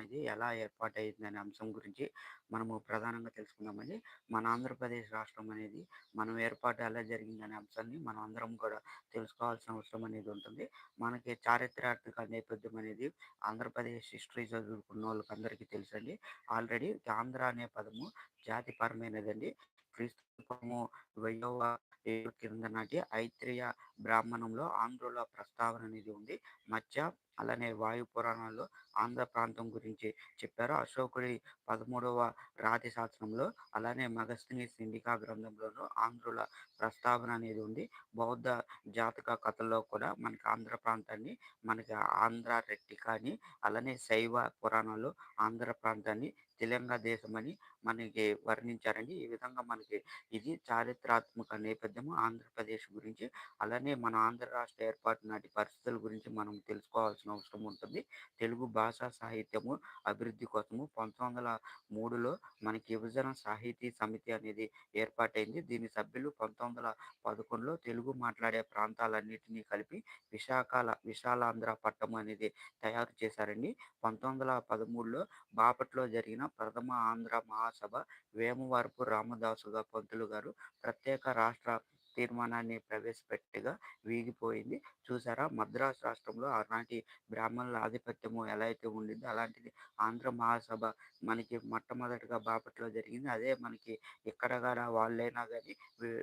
అనేది ఎలా ఏర్పాటయిందనే అంశం గురించి మనము ప్రధానంగా తెలుసుకుందామండి. మన ఆంధ్రప్రదేశ్ రాష్ట్రం అనేది మనం ఏర్పాటు ఎలా జరిగిందనే అంశాన్ని మనం అందరం కూడా తెలుసుకోవాల్సిన అవసరం అనేది ఉంటుంది. మనకి చారిత్రాత్మక నేపథ్యం అనేది ఆంధ్రప్రదేశ్ హిస్టరీ చదువుకున్నోళ్ళకి అందరికీ తెలుసండి. ఆల్రెడీ ఆంధ్ర అనే పదము జాతిపరమైనదండి. క్రీస్తు వెయ్యవ కింద నాటి ఐత్రేయ బ్రాహ్మణంలో ఆంధ్రుల ప్రస్తావన అనేది ఉంది. మత్స్య అలానే వాయు పురాణాల్లో ఆంధ్ర ప్రాంతం గురించి చెప్పారు. అశోకుడి పదమూడవ రాతి శాస్త్రంలో అలానే మగస్తిని సిండికా గ్రంథంలోనూ ఆంధ్రుల ప్రస్తావన అనేది ఉంది. బౌద్ధ జాతక కథల్లో కూడా మనకి ఆంధ్ర ప్రాంతాన్ని మనకి ఆంధ్ర రెట్టిక అని అలానే శైవ పురాణాలు ఆంధ్ర ప్రాంతాన్ని తెలంగాణ దేశం అని మనకి వర్ణించారండి. ఈ విధంగా మనకి ఇది చారిత్రాత్మక నేపథ్యము ఆంధ్రప్రదేశ్ గురించి. అలానే మన ఆంధ్ర రాష్ట్ర ఏర్పాటు నాటి పరిస్థితుల గురించి మనం తెలుసుకోవాల్సిన అవసరం ఉంటుంది. తెలుగు భాషా సాహిత్యము అభివృద్ధి కోసము 1903లో మనకి విభజన సాహితీ సమితి అనేది ఏర్పాటైంది. దీని సభ్యులు 1911లో తెలుగు మాట్లాడే ప్రాంతాలన్నిటిని కలిపి విశాఖల విశాలాంధ్ర పట్టం అనేది తయారు చేశారండి. పంతొమ్మిది వందల పదమూడులో బాపట్లో జరిగిన ప్రథమ ఆంధ్ర మహాసభ వేమవరపు రామదాసుగా పంతులు గారు ప్రత్యేక రాష్ట్ర తీర్మానాన్ని ప్రవేశపెట్టగా వీగిపోయింది. చూసారా మద్రాసు రాష్ట్రంలో అలాంటి బ్రాహ్మణుల ఆధిపత్యము ఎలా అయితే ఉండిందో అలాంటిది ఆంధ్ర మహాసభ మనకి మొట్టమొదటగా బాపట్లో జరిగింది. అదే మనకి ఎక్కడ కానీ వాళ్ళైనా కానీ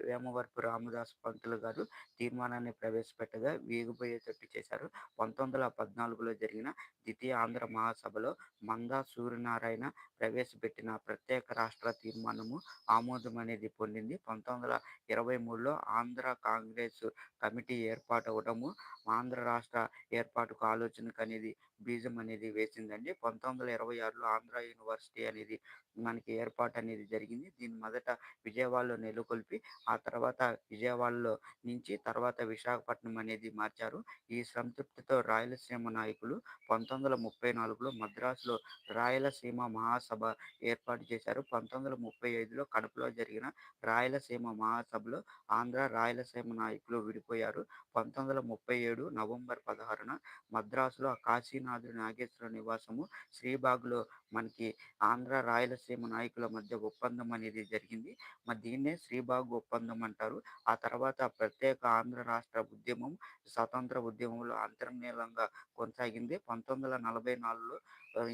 వేమవరపు రామదాస్ పంతులు గారు తీర్మానాన్ని ప్రవేశపెట్టగా వీగిపోయేటట్టు చేశారు. 1914లో జరిగిన ద్వితీయ ఆంధ్ర మహాసభలో మందా సూర్యనారాయణ ప్రవేశపెట్టిన ప్రత్యేక రాష్ట్ర తీర్మానము ఆమోదం అనేది పొందింది. 1923లో ఆంధ్ర కాంగ్రెస్ కమిటీ ఏర్పాటు అవ్వడము ఆంధ్ర రాష్ట్ర ఏర్పాటుకు ఆలోచనకు అనేది బీజం అనేది వేసిందండి. 1926లో ఆంధ్ర యూనివర్సిటీ అనేది మనకి ఏర్పాటు అనేది జరిగింది. దీని మొదట విజయవాడలో నెలకొల్పి ఆ తర్వాత విజయవాడలో నుంచి తర్వాత విశాఖపట్నం అనేది మార్చారు. ఈ సంతృప్తితో రాయలసీమ నాయకులు 1934లో మద్రాసులో రాయలసీమ మహాసభ ఏర్పాటు చేశారు. 1935లో కడపలో జరిగిన రాయలసీమ మహాసభలో ఆంధ్ర, రాయలసీమ నాయకులు విడిపోయారు. 1937 నవంబర్ పదహారున మద్రాసులో కాశీ కాశీనాథుడు నాగేశ్వర నివాసము శ్రీబాగ్‌లో మనకి ఆంధ్ర, రాయలసీమ నాయకుల మధ్య ఒప్పందం అనేది జరిగింది. మరి దీన్నే శ్రీబాగ్ ఒప్పందం అంటారు. ఆ తర్వాత ప్రత్యేక ఆంధ్ర రాష్ట్ర ఉద్యమం స్వతంత్ర ఉద్యమంలో అంతర్నీలంగా కొనసాగింది. పంతొమ్మిది వందల నలభై నాలుగులో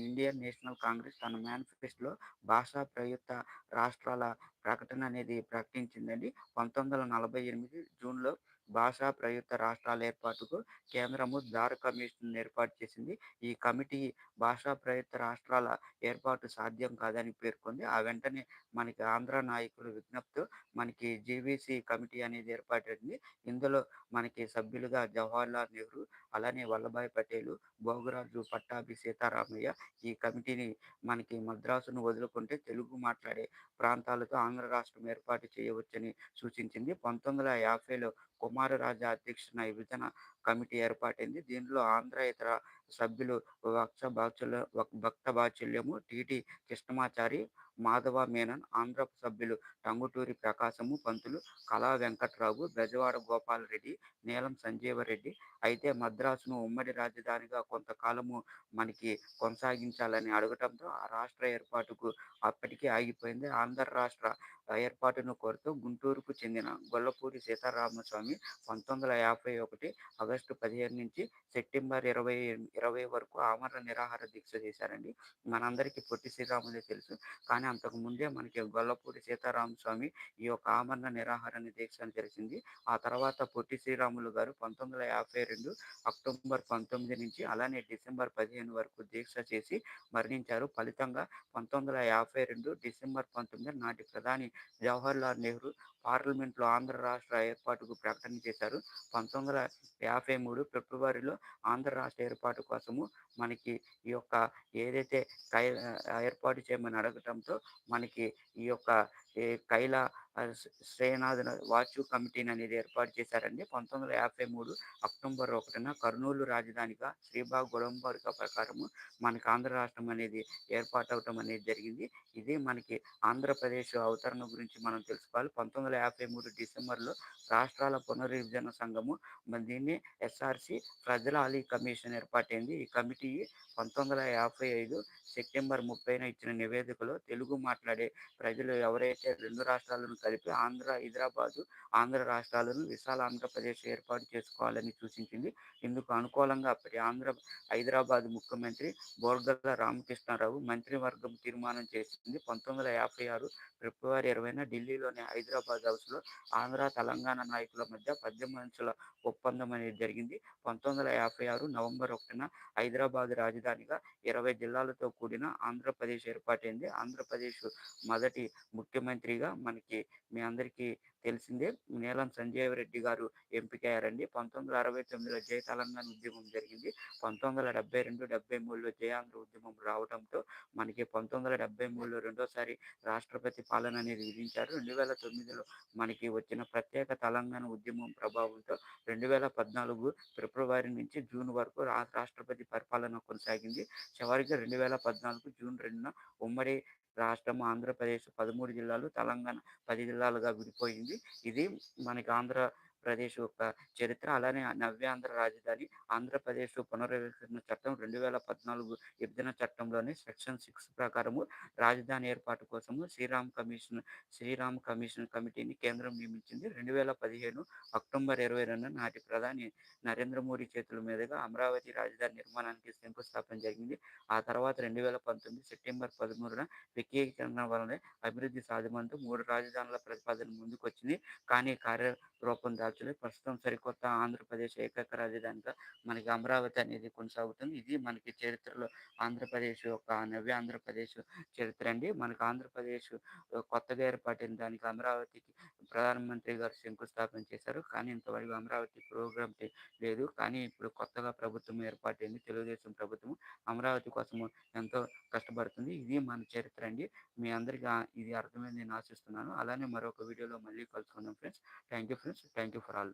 ఇండియన్ నేషనల్ కాంగ్రెస్ తన మేనిఫెస్టోలో భాషా ప్రయుక్త రాష్ట్రాల ప్రకటన అనేది ప్రకటించిందండి. 1948 జూన్‌లో భాషా ప్రయుక్త రాష్ట్రాల ఏర్పాటుకు కేంద్రము దార కమిషన్ ఏర్పాటు చేసింది. ఈ కమిటీ భాషా ప్రయుక్త రాష్ట్రాల ఏర్పాటు సాధ్యం కాదని పేర్కొంది. ఆ వెంటనే మనకి ఆంధ్ర నాయకులు విజ్ఞప్తి మనకి జీవీసీ కమిటీ అనేది ఏర్పాటైంది. ఇందులో మనకి సభ్యులుగా జవహర్లాల్ నెహ్రూ, అలానే వల్లభాయ్ పటేల్ భోగరాజు పట్టాభి సీతారామయ్య ఈ కమిటీని మనకి మద్రాసును వదులుకుంటే తెలుగు మాట్లాడే ప్రాంతాలతో ఆంధ్ర రాష్ట్రం ఏర్పాటు చేయవచ్చని సూచించింది. 1950లో కుమారరాజా అధ్యక్షున విభజన కమిటీ ఏర్పాటైంది. దీనిలో ఆంధ్ర ఇతర సభ్యులు వత్స భక్త బాచుల్యము టీటీ కృష్ణమాచారి, మాధవ మేనన్ ఆంధ్ర సభ్యులు టంగుటూరి ప్రకాశము పంతులు, కళా వెంకట్రావు, బెజవాడ గోపాలరెడ్డి నీలం సంజీవరెడ్డి. అయితే మద్రాసును ఉమ్మడి రాజధానిగా కొంతకాలము మనకి కొనసాగించాలని అడగటంతో ఆ రాష్ట్ర ఏర్పాటుకు అప్పటికే ఆగిపోయింది. ఆంధ్ర రాష్ట్ర ఏర్పాటును కోరుతూ గుంటూరుకు చెందిన గొల్లపూడి సీతారామస్వామి 1951 ఆగస్టు పదిహేను నుంచి సెప్టెంబర్ ఇరవై ఇరవై వరకు ఆమరణ నిరాహార దీక్ష చేశారండి. మనందరికీ పొట్టి శ్రీరాములే తెలుసు. కానీ అంతకు ముందే మనకి గొల్లపూడి సీతారామస్వామి ఈ యొక్క ఆమరణ నిరాహార దీక్షను తెలిసింది ఆ తర్వాత పొట్టి శ్రీరాములు గారు 1952 అక్టోబర్ 19 నుంచి అలానే డిసెంబర్ 15 వరకు దీక్ష చేసి మరణించారు. ఫలితంగా 1952 డిసెంబర్ 19 నాటి ప్రధాని జవహర్లాల్ నెహ్రూ పార్లమెంట్‌లో ఆంధ్ర రాష్ట్ర ఏర్పాటుకు ప్రకటన చేశారు. 1953 ఫిబ్రవరిలో ఆంధ్ర రాష్ట్ర ఏర్పాటు కోసము మనకి ఈ యొక్క ఏదైతే కై ఏర్పాటు చేయమని అడగటంతో మనకి ఈ యొక్క కైలా ఆహ్, వాచు కమిటీని అనేది ఏర్పాటు చేశారండి. 1953 అక్టోబర్ ఒకటిన కర్నూలు రాజధానిగా శ్రీబాగ్ ఒడంబడిక ప్రకారము మనకి ఆంధ్ర రాష్ట్రం అనేది ఏర్పాటు అవటం అనేది జరిగింది. ఇది మనకి ఆంధ్రప్రదేశ్ అవతరణ గురించి మనం తెలుసుకోవాలి. 1953 డిసెంబర్‌లో రాష్ట్రాల పునర్విభజన సంఘము మరి దీన్ని ఎస్ఆర్‌సి ప్రజల అలీ కమిషన్ ఏర్పాటైంది. ఈ కమిటీ 1955 సెప్టెంబర్ 30న ఇచ్చిన నివేదికలో తెలుగు మాట్లాడే ప్రజలు ఎవరైతే రెండు రాష్ట్రాలను కలిపి ఆంధ్ర, హైదరాబాదు, ఆంధ్ర రాష్ట్రాలను విశాల ఆంధ్రప్రదేశ్ ఏర్పాటు చేసుకోవాలని సూచించింది. ఇందుకు అనుకూలంగా అప్పటి ఆంధ్ర హైదరాబాద్ ముఖ్యమంత్రి బోర్గల్ల రామకృష్ణారావు మంత్రివర్గం తీర్మానం చేసింది. 1956 ఫిబ్రవరి 20న ఢిల్లీలోని హైదరాబాద్ హౌస్‌లో ఆంధ్ర, తెలంగాణ నాయకుల మధ్య 18 అంశాల ఒప్పందం అనేది జరిగింది. 1956 నవంబర్ ఒకటిన హైదరాబాద్ రాజధానిగా 20 జిల్లాలతో కూడిన ఆంధ్రప్రదేశ్ ఏర్పాటైంది. ఆంధ్రప్రదేశ్ మొదటి ముఖ్యమంత్రిగా మనకి మీ అందరికీ తెలిసిందే. నీలం సంజయ రెడ్డి గారు ఎంపికయ్యారండి. పంతొమ్మిది వందల అరవై తొమ్మిదిలో జయ తెలంగాణ ఉద్యమం జరిగింది. పంతొమ్మిది వందల డెబ్బై రెండు డెబ్బై మూడులో జయాంధ్ర ఉద్యమం రావడంతో మనకి పంతొమ్మిది వందల డెబ్బై మూడులో రెండోసారి రాష్ట్రపతి పాలన అనేది విధించారు. రెండు వేల తొమ్మిదిలో మనకి వచ్చిన ప్రత్యేక తెలంగాణ ఉద్యమం ప్రభావంతో రెండు వేల పద్నాలుగు ఫిబ్రవరి నుంచి జూన్ వరకు రాష్ట్రపతి పరిపాలన కొనసాగింది. చివరికి రెండు వేల పద్నాలుగు జూన్ రెండున ఉమ్మడి రాష్ట్రం ఆంధ్రప్రదేశ్ 13 జిల్లాలు, తెలంగాణ పది జిల్లాలుగా విడిపోయింది. ఇది మనకి ఆంధ్ర ప్రదేశ్ యొక్క చరిత్ర. అలానే నవ్యాంధ్ర రాజధాని ఆంధ్రప్రదేశ్ పునర్విభజన చట్టం 2014 విభజన చట్టంలోని సెక్షన్ సిక్స్ ప్రకారము రాజధాని ఏర్పాటు కోసము శ్రీరామ్ కమిషన్ శ్రీరామ్ కమిషన్ కమిటీని కేంద్రం నియమించింది. 2015 అక్టోబర్ 22న నాటి ప్రధాని నరేంద్ర మోడీ చేతుల మీదుగా అమరావతి రాజధాని నిర్మాణానికి శంకుస్థాపన జరిగింది. ఆ తర్వాత 2019 సెప్టెంబర్ 13న వికేంద్రీకరణ వలన అభివృద్ధి సాధ్యమంతో మూడు రాజధానుల ప్రతిపాదన ముందుకొచ్చింది. కానీ కార్యరూపం దాల్చలేదు. ప్రస్తుతం సరికొత్త ఆంధ్రప్రదేశ్ ఏకైక రాజధానిగా మనకి అమరావతి అనేది కొనసాగుతుంది. ఇది మనకి చరిత్రలో ఆంధ్రప్రదేశ్ యొక్క నవ్య ఆంధ్రప్రదేశ్ చరిత్ర అండి. మనకి ఆంధ్రప్రదేశ్ కొత్తగా ఏర్పాటైన దానికి అమరావతికి ప్రధానమంత్రి గారు శంకుస్థాపన చేశారు. కానీ ఇంతవరకు అమరావతి ప్రోగ్రామ్ లేదు. కానీ ఇప్పుడు కొత్తగా ప్రభుత్వం ఏర్పాటైంది. తెలుగుదేశం ప్రభుత్వం అమరావతి కోసము ఎంతో కష్టపడుతుంది. ఇది మన చరిత్ర అండి. మీ అందరికీ ఇది అర్థమైంది నేను ఆశిస్తున్నాను. అలానే మరొక వీడియోలో మళ్ళీ కలుసుకుందాం friends. Thank you friends. Thank you for all.